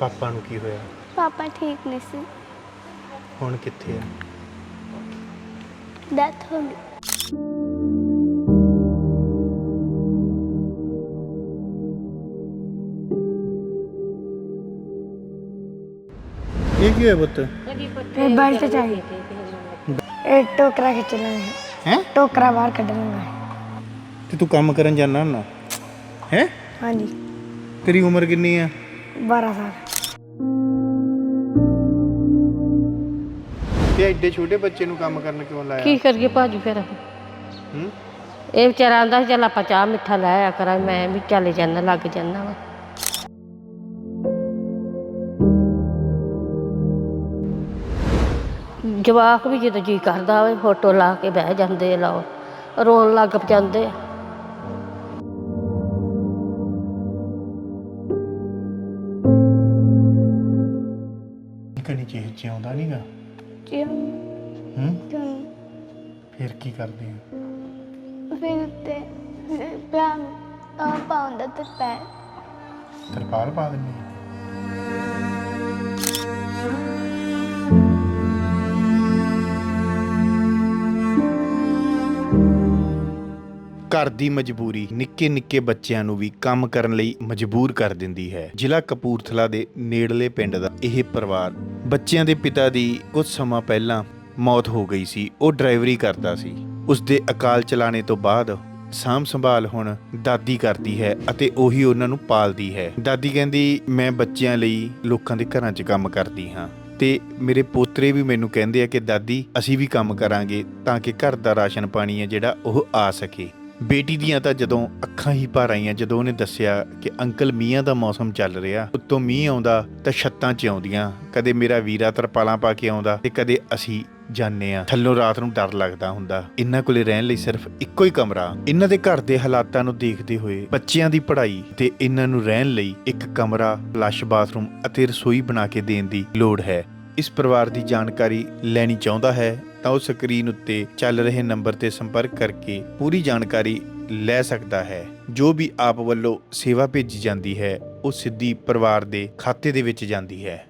ਪਾਪਾ ਨੂੰ ਕੀ ਹੋਇਆ? ਪਾਪਾ ਠੀਕ ਨਹੀਂ ਸੀ। ਹੁਣ ਕਿੱਥੇ ਆ? ਡੈਥ ਹੋ ਗਈ। ਇਹ ਕੀ ਹੋਇਆ ਪੁੱਤ? ਇਹ ਬੈਲਟ ਚਾਹੀਏ ਇਹ ਟੋਕਰਾ ਖਿੱਚ ਲਾਂਗੇ ਹੈ। ਟੋਕਰਾ ਬਾਹਰ ਕੱਢ ਲਾਂਗੇ ਤੇ ਤੂੰ ਕੰਮ ਕਰਨ ਜਾਣਾ ਨਾ? ਹੈ? ਹਾਂਜੀ। ਤੇਰੀ ਉਮਰ ਕਿੰਨੀ ਆ? 12 ਸਾਲ। ਤੇ ਐਡੇ ਛੋਟੇ ਬੱਚੇ ਨੂੰ ਕੰਮ ਕਰਨ ਕਿਉਂ ਲਾਇਆ? ਕੀ ਕਰੀਏ ਭਾਜੀ ਫਿਰ? ਹੂੰ? ਇਹ ਵਿਚਾਰਾ ਆਂਦਾ ਚੱਲ ਆਪਾਂ ਚਾਹ ਮਿੱਠਾ ਲੈ ਆਇਆ ਕਰਾਂ। ਮੈਂ ਵੀ ਚੱਲ ਜਾਂਦਾ ਲੱਗ ਜਾਂਦਾ ਵਾ। ਜਵਾਕ ਵੀ ਜਦੋਂ ਜੀ ਕਰਦਾ ਹੋਵੇ ਫੋਟੋ ਲਾ ਕੇ ਬਹਿ ਜਾਂਦੇ ਆ ਲਾਓ। ਰੋਣ ਲੱਗ ਜਾਂਦੇ ਆ। ਕਣੀ ਚੇ ਆਉਂਦਾ ਨਹੀਂਗਾ ਜੀ ਹੂੰ? ਕਿਉਂ? ਫਿਰ ਕੀ ਕਰਦੇ ਆ? ਫਿਰ ਤੇ ਪਿਆਰ ਆ ਪਾਉਂਦਾ ਤੇ ਪੈ ਤਰਪਾਲ ਪਾ ਦਿੰਦੇ ਆ? ਘਰ ਦੀ ਮਜਬੂਰੀ ਨਿੱਕੇ ਨਿੱਕੇ ਬੱਚਿਆਂ ਨੂੰ ਵੀ ਕੰਮ ਕਰਨ ਲਈ ਮਜਬੂਰ ਕਰ ਦਿੰਦੀ ਹੈ। ਜ਼ਿਲ੍ਹਾ ਕਪੂਰਥਲਾ ਦੇ ਨੇੜਲੇ ਪਿੰਡ ਦਾ ਇਹ ਪਰਿਵਾਰ ਬੱਚਿਆਂ ਦੇ ਪਿਤਾ ਦੀ ਕੁਝ ਸਮਾਂ ਪਹਿਲਾਂ ਮੌਤ ਹੋ ਗਈ ਸੀ। ਉਹ ਡਰਾਈਵਰੀ ਕਰਦਾ ਸੀ। ਉਸ ਦੇ ਅਕਾਲ ਚਲਾਣੇ ਤੋਂ ਬਾਅਦ ਸਾਂਭ ਸੰਭਾਲ ਹੁਣ ਦਾਦੀ ਕਰਦੀ ਹੈ ਅਤੇ ਉਹੀ ਉਹਨਾਂ ਨੂੰ ਪਾਲਦੀ ਹੈ। ਦਾਦੀ ਕਹਿੰਦੀ, ਮੈਂ ਬੱਚਿਆਂ ਲਈ ਲੋਕਾਂ ਦੇ ਘਰਾਂ 'ਚ ਕੰਮ ਕਰਦੀ ਹਾਂ। ਤੇ ਮੇਰੇ ਪੋਤਰੇ ਵੀ ਮੈਨੂੰ ਕਹਿੰਦੇ ਆ ਕਿ, ਦਾਦੀ, ਅਸੀਂ ਵੀ ਕੰਮ ਕਰਾਂਗੇ ਤਾਂ ਕਿ ਘਰ ਦਾ ਰਾਸ਼ਨ ਪਾਣੀ ਹੈ ਜਿਹੜਾ ਉਹ ਆ ਸਕੇ। ਬੇਟੀ ਦੀਆਂ ਤਾਂ ਜਦੋਂ ਅੱਖਾਂ ਹੀ ਭਰ ਆਈਆਂ, ਜਦੋਂ ਉਹਨੇ ਦੱਸਿਆ ਕਿ ਅੰਕਲ ਮੀਆਂ ਦਾ ਮੌਸਮ ਚੱਲ ਰਿਹਾ, ਉੱਤੋਂ ਮੀਂਹ ਆਉਂਦਾ ਤਾਂ ਛੱਤਾਂ 'ਚ ਆਉਂਦੀਆਂ। ਕਦੇ ਮੇਰਾ ਵੀਰਾ ਤਰਪਾਲਾਂ ਪਾ ਕੇ ਆਉਂਦਾ ਤੇ ਕਦੇ ਅਸੀਂ ਜਾਂਦੇ ਆ ਥੱਲੋਂ ਰਾਤ ਨੂੰ ਡਰ ਲੱਗਦਾ ਹੁੰਦਾ। ਇਹਨਾਂ ਕੋਲੇ ਰਹਿਣ ਲਈ ਸਿਰਫ ਇੱਕੋ ਹੀ ਕਮਰਾ। ਇਹਨਾਂ ਦੇ ਘਰ ਦੇ ਹਾਲਾਤਾਂ ਨੂੰ ਦੇਖਦੇ ਹੋਏ ਬੱਚਿਆਂ ਦੀ ਪੜ੍ਹਾਈ ਤੇ ਇਹਨਾਂ ਨੂੰ ਰਹਿਣ ਲਈ ਇੱਕ ਕਮਰਾ, ਫਲੱਸ਼ ਬਾਥਰੂਮ ਅਤੇ ਰਸੋਈ ਬਣਾ ਕੇ ਦੇਣ ਦੀ ਲੋੜ ਹੈ। ਇਸ ਪਰਿਵਾਰ ਦੀ ਜਾਣਕਾਰੀ ਲੈਣੀ ਚਾਹੁੰਦਾ ਹੈ, ਤਾਂ ਉਹ ਸਕਰੀਨ ਉੱਤੇ ਚੱਲ ਰਹੇ ਨੰਬਰ ਤੇ ਸੰਪਰਕ ਕਰਕੇ ਪੂਰੀ ਜਾਣਕਾਰੀ ਲੈ ਸਕਦਾ ਹੈ। ਜੋ ਵੀ ਆਪ ਵੱਲੋਂ ਸੇਵਾ ਭੇਜੀ ਜਾਂਦੀ ਹੈ, ਉਹ ਸਿੱਧੀ ਪਰਿਵਾਰ ਦੇ ਖਾਤੇ ਦੇ ਵਿੱਚ ਜਾਂਦੀ ਹੈ।